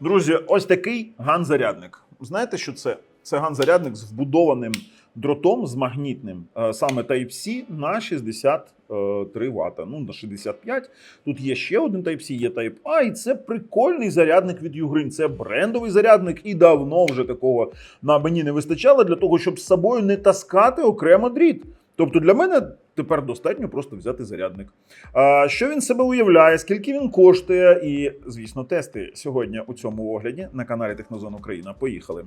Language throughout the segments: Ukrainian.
Друзі, ось такий ган-зарядник. Знаєте, що це? Це ган-зарядник з вбудованим дротом з магнітним, е, саме Type-C на 63 Вт. Ну, на 65. Тут є ще один Type-C, є Type-A, і це прикольний зарядник від Ugreen. Це брендовий зарядник, і давно вже такого на мені не вистачало для того, щоб з собою не таскати окремо дріт. Тобто для мене тепер достатньо просто взяти зарядник. А, Що він себе уявляє, скільки він коштує, і, звісно, тести сьогодні у цьому огляді на каналі Технозон Україна. Поїхали.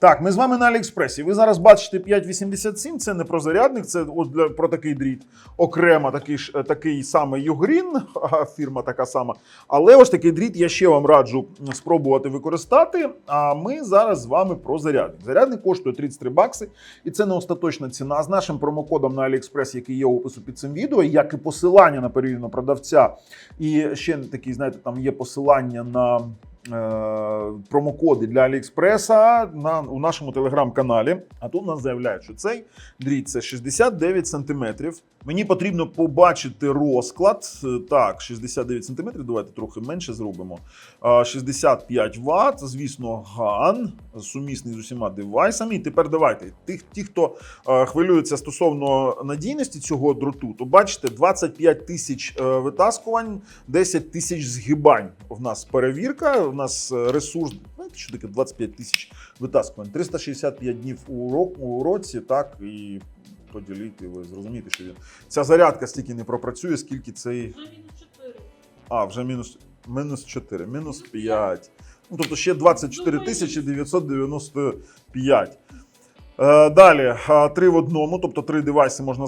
Так, ми з вами на Аліекспресі. Ви зараз бачите 587. Це не про зарядник, це от для про такий дріт. Окремо такий ж е, такий самий Югрін, фірма така сама. Але ось такий дріт я ще вам раджу спробувати використати. А ми зараз з вами про зарядник. Зарядник коштує 33 бакси, і це не остаточна ціна. З нашим промокодом на AliExpress, який є у опису під цим відео, як і посилання на перевіреного продавця. І ще такий, знаєте, там є посилання на. Е, Промокоди для Аліекспреса на у нашому телеграм-каналі. А тут нас заявляють, що цей дріт це 69 сантиметрів. Мені потрібно побачити розклад. Е, Так, 69 сантиметрів. Давайте трохи менше зробимо. 65 Вт, звісно, ган, сумісний з усіма девайсами. І тепер давайте. Тих, ті, хто е, хвилюється стосовно надійності цього дроту, то бачите, 25 тисяч е, витаскувань, 10 тисяч згибань. В нас перевірка, в нас е, ресурс. Знаєте, що таке 25 тисяч витаскувань? 365 днів у, рок, у році, так і поділити, ви зрозумієте, що він. Ця зарядка стільки не пропрацює, скільки цей. Вже мінус 4. А, вже мінус, мінус 4, мінус 5. Ну, тобто ще 24 тисячі 995. Е, Далі, три в одному, тобто три девайси можна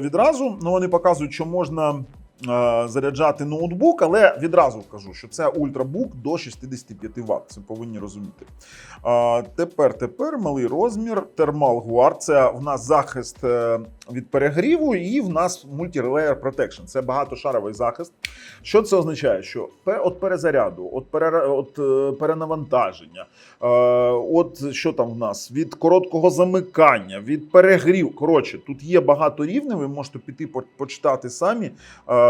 відразу. Ну, вони показують, що можна е, заряджати ноутбук, але відразу кажу, що це ультрабук до 65 Вт. Це повинні розуміти. Тепер, тепер малий розмір. Guard. Це в нас захист е, від перегріву, і в нас Multi-Layer Protection. Це багатошаровий захист. Що це означає? Що от перезаряду, от, пере, от е, перенавантаження, е, от що там в нас від короткого замикання, від перегрів. Коротше, тут є багато рівнів. Ви можете піти почитати самі.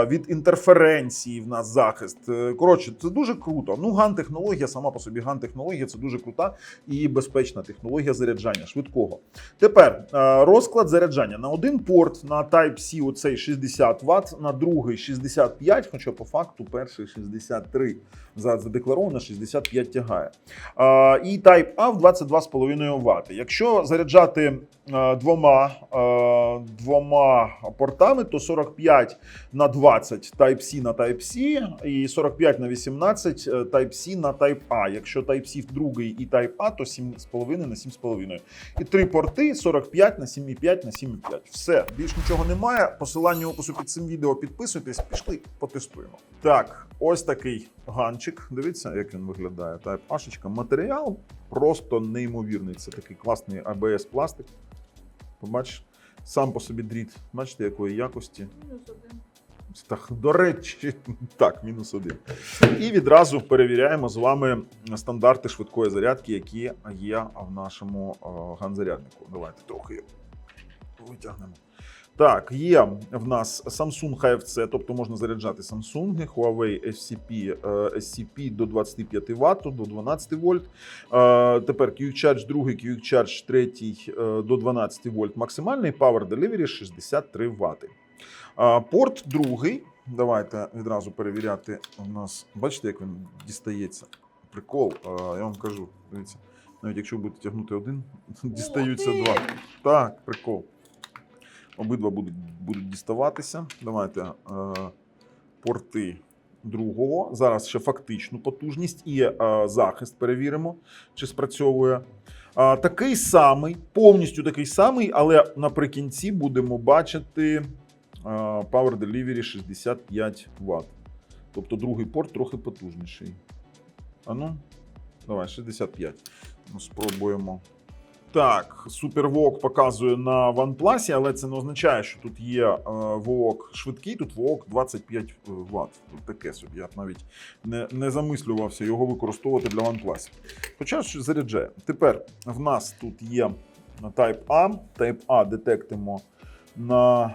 Від інтерференції в нас захист. Е, Коротше, це дуже круто. Ну, ган-технологія, сама по собі ган-технологія це дуже крута і безпечна технологія заряджання швидкого. Тепер е, розклад заряджання на один порт на Type-C оцей 60 Вт, на другий 65, хоча по факту перший 63 задекларовано 65 тягає. І Type-A в 22,5 Вт. Якщо заряджати е, двома, двома портами, то 45 на 20 Type-C на Type-C і 45 на 18 е, Type-C на Type-A. Якщо Type-C другий і Type-A, то 7,5 на 7,5. І три порти 45 на 7,5 на 7,5. Все, більш нічого немає. Посилання опису під цим відео підписуйтесь, пішли, потестуємо. Так, ось такий ганчик. Дивіться, як він виглядає. Type-A. Матеріал просто неймовірний. Це такий класний ABS пластик. Побачиш, сам по собі дріт. Бачите, якої якості. Мінус 1. Так, до речі, так, мінус один. І відразу перевіряємо з вами стандарти швидкої зарядки, які є в нашому е, ганзаряднику. Давайте трохи витягнемо. Так, є в нас Samsung HFC, тобто можна заряджати Samsung, Huawei SCP, е, SCP до 25 Вт, до 12 вольт. Е, Тепер Quick Charge 2, Quick Charge 3 е, до 12 вольт максимальний, Power Delivery 63 Вт. Порт другий. Давайте відразу перевіряти. У нас бачите, як він дістається. Прикол, я вам кажу. Дивіться, навіть якщо будете тягнути один, дістаються два. Так, прикол. Обидва будуть, будуть діставатися. Давайте е, порти другого. Зараз ще фактичну потужність і е, захист перевіримо, чи спрацьовує. Такий самий, повністю такий самий, але наприкінці будемо бачити Power Delivery 65 Вт. Тобто другий порт трохи потужніший. А ну, давай, 65. Ну, спробуємо. Так, SuperVOOC показує на OnePlus, але це не означає, що тут є е, VOOC швидкий, тут VOOC 25 Вт. Тут таке собі. Я б навіть не, не замислювався його використовувати для OnePlus. Хоча ж заряджає. Тепер в нас тут є Type A. Type A детектимо на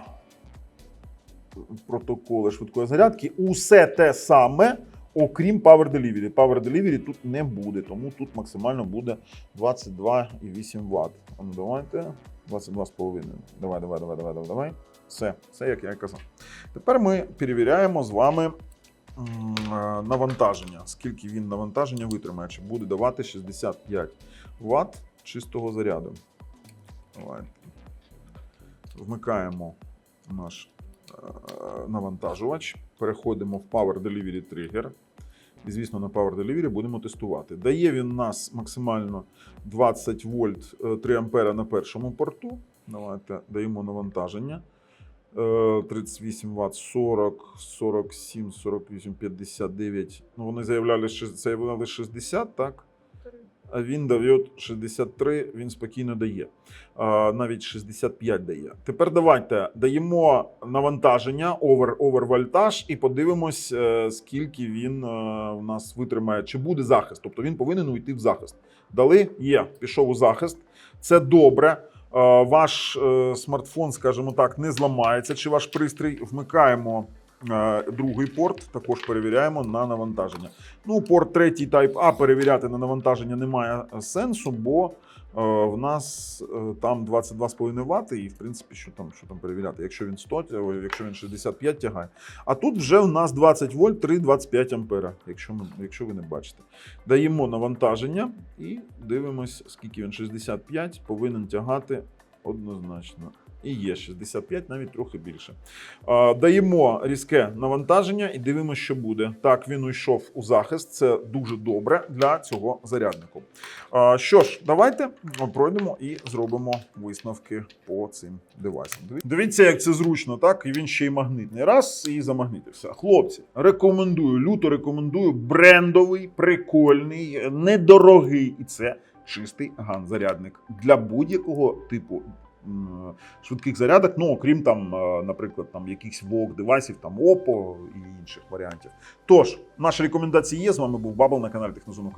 протоколи швидкої зарядки. Усе те саме, окрім Power Delivery. Power Delivery тут не буде, тому тут максимально буде 22,8 Вт. Ну давайте. 22,5. Давай, давай, давай, давай, давай, давай. Все, все як я і казав. Тепер ми перевіряємо з вами е, навантаження. Скільки він навантаження витримає, чи буде давати 65 Вт чистого заряду. Давайте. Вмикаємо наш навантажувач, переходимо в Power Delivery Trigger. І, звісно, на Power Delivery будемо тестувати. Дає він нас максимально 20 вольт е, 3 ампера на першому порту. Давайте даємо навантаження. Е, 38 Вт, 40, 47, 48, 59. Ну, вони заявляли, що заявляли 60, так? Він дає 63, він спокійно дає. Навіть 65 дає. Тепер давайте даємо навантаження, овер, овервольтаж, і подивимось, е, скільки він е, у нас витримає, чи буде захист. Тобто він повинен уйти в захист. Дали? Є, пішов у захист. Це добре. Е, Ваш е, смартфон, скажімо так, не зламається, чи ваш пристрій. Вмикаємо е, другий порт, також перевіряємо на навантаження. Ну, порт третій Type A перевіряти на навантаження немає е, сенсу, бо е, в нас е, там 22,5 Вт, і в принципі, що там, що там перевіряти, якщо він 100, якщо він 65 тягає. А тут вже в нас 20 вольт, 3,25 ампера, якщо, якщо ви не бачите. Даємо навантаження і дивимось, скільки він 65 повинен тягати однозначно. І є 65, навіть трохи більше. Даємо різке навантаження і дивимося, що буде. Так, він уйшов у захист. Це дуже добре для цього заряднику. Що ж, давайте пройдемо і зробимо висновки по цим девайсам. Дивіться, як це зручно, так? І він ще й магнитний. Раз і замагнитився. Хлопці, рекомендую, люто рекомендую. Брендовий, прикольний, недорогий. І це чистий ган-зарядник для будь-якого типу швидких зарядок, ну окрім там, е, наприклад, там якихось вок девайсів, там Oppo і інших варіантів. Тож, наші рекомендації є. З вами був Бабл на каналі Технозону.